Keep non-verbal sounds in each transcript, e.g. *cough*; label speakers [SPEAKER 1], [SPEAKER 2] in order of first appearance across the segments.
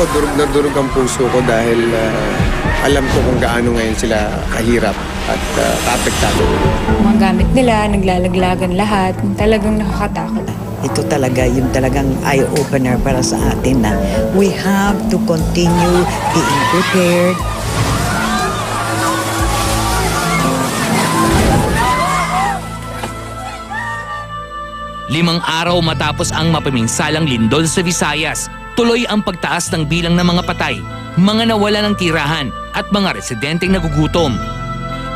[SPEAKER 1] Ako, durog na durog ang puso ko dahil ah, alam ko kung gaano ngayon sila kahirap at uh, kaapektado.
[SPEAKER 2] Mga gamit nila, naglalaglagan lahat. Talagang nakakatakot.
[SPEAKER 3] ito talaga yung talagang eye-opener para sa atin na we have to continue being prepared.
[SPEAKER 4] Limang araw matapos ang mapaminsalang lindol sa Visayas, tuloy ang pagtaas ng bilang ng mga patay, mga nawala ng tirahan at mga residenteng nagugutom.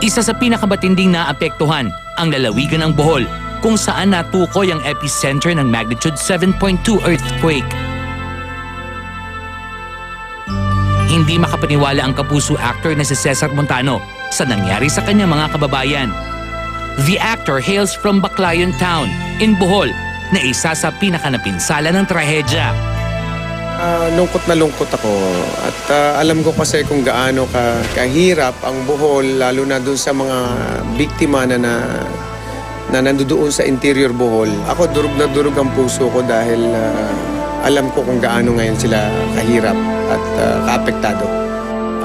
[SPEAKER 4] Isa sa pinakabatinding naapektuhan ang lalawigan ng Bohol kung saan natukoy ang epicenter ng magnitude 7.2 earthquake. Hindi makapaniwala ang kapuso actor na si Cesar Montano sa nangyari sa kanyang mga kababayan. The actor hails from Baclayon Town in Bohol na isa sa pinakanapinsala ng trahedya.
[SPEAKER 1] Ah, lungkot na lungkot ako at ah, alam ko kasi kung gaano ka kahirap ang Bohol lalo na doon sa mga biktima na na, na nandoon sa interior Bohol. Ako durog na durog ang puso ko dahil ah, alam ko kung gaano ngayon sila kahirap at ah, kaapektado.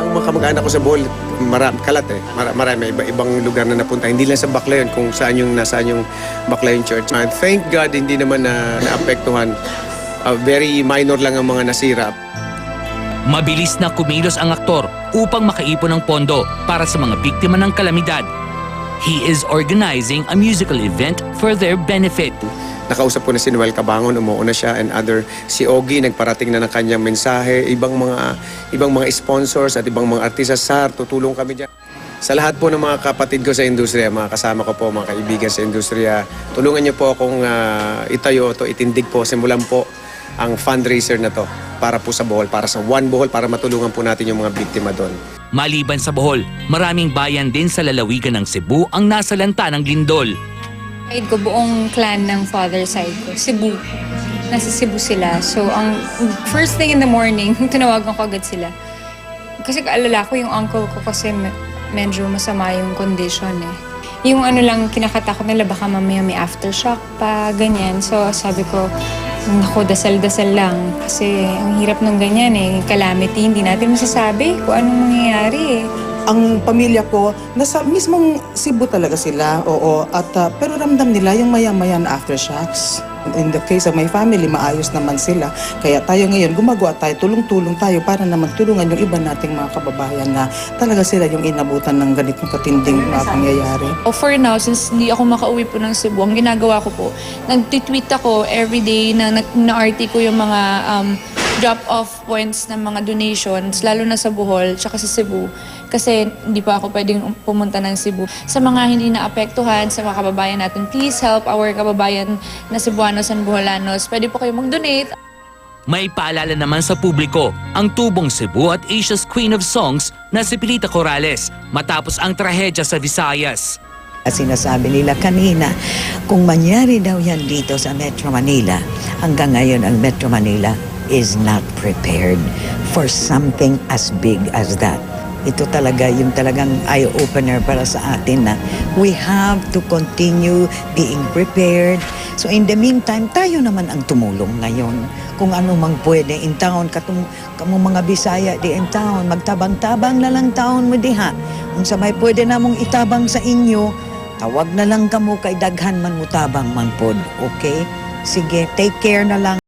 [SPEAKER 1] Ang mga kamag-anak ko sa Bohol, marami, kalat eh. Mara, marami, iba, ibang lugar na napunta. Hindi lang sa Baclayon kung saan yung, nasaan yung Baclayon Church. And thank God, hindi naman na, naapektuhan. Ah, very minor lang ang mga nasira.
[SPEAKER 4] Mabilis na kumilos ang aktor upang makaipon ng pondo para sa mga biktima ng kalamidad. He is organizing a musical event for their benefit.
[SPEAKER 1] Nakausap ko na si Noel Cabangon, umuo na siya and other si Ogie nagparating na ng kanyang mensahe, ibang mga ibang mga sponsors at ibang mga artista sar, tutulong kami diyan. Sa lahat po ng mga kapatid ko sa industriya, mga kasama ko po, mga kaibigan sa industriya, tulungan niyo po akong ah, itayo to, itindig po, simulan po ang fundraiser na to para po sa Bohol, para sa One Bohol, para matulungan po natin yung mga biktima doon.
[SPEAKER 4] Maliban sa Bohol, maraming bayan din sa lalawigan ng Cebu ang nasalanta ng lindol.
[SPEAKER 2] Side ko, buong clan ng father side ko, Cebu. Nasa Cebu sila. So, ang first thing in the morning, *laughs* tinawagan ko agad sila. Kasi kaalala ko yung uncle ko kasi me- medyo masama yung condition eh. Yung ano lang, kinakatakot nila baka mamaya may aftershock pa, ganyan. So, sabi ko, naku, dasal-dasal lang. Kasi ang hirap ng ganyan eh, calamity, hindi natin masasabi kung anong mangyayari eh.
[SPEAKER 5] ang pamilya ko, nasa mismong Cebu talaga sila, oo. At, ah, pero ramdam nila yung maya-maya aftershocks. In the case of my family, maayos naman sila. Kaya tayo ngayon, gumagawa tayo, tulong-tulong tayo para naman tulungan yung iba nating mga kababayan na talaga sila yung inabutan ng ganitong katinding mga pangyayari.
[SPEAKER 6] O for now, since hindi ako makauwi po ng Cebu, ang ginagawa ko po, nag-tweet ako everyday na na-arte ko yung mga um, drop-off points ng mga donations, lalo na sa Bohol, tsaka sa Cebu. Kasi hindi pa ako pwedeng pumunta ng Cebu. Sa mga hindi naapektuhan, sa mga kababayan natin, please help our kababayan na Cebuanos and Boholanos. Pwede po kayo mag-donate.
[SPEAKER 4] May paalala naman sa publiko ang tubong Cebu at Asia's Queen of Songs na si Pilita Corrales matapos ang trahedya sa Visayas.
[SPEAKER 3] At sinasabi nila kanina, kung mangyari daw yan dito sa Metro Manila, hanggang ngayon ang Metro Manila is not prepared for something as big as that. Ito talaga yung talagang eye-opener para sa atin na we have to continue being prepared. So in the meantime, tayo naman ang tumulong ngayon. Kung ano mang pwede in town, katung, kamong mga Bisaya di in town, magtabang-tabang na lang taon mo diha. Kung sa may pwede namong itabang sa inyo, tawag na lang kamo kay daghan man mo tabang man pod, okay? Sige, take care na lang.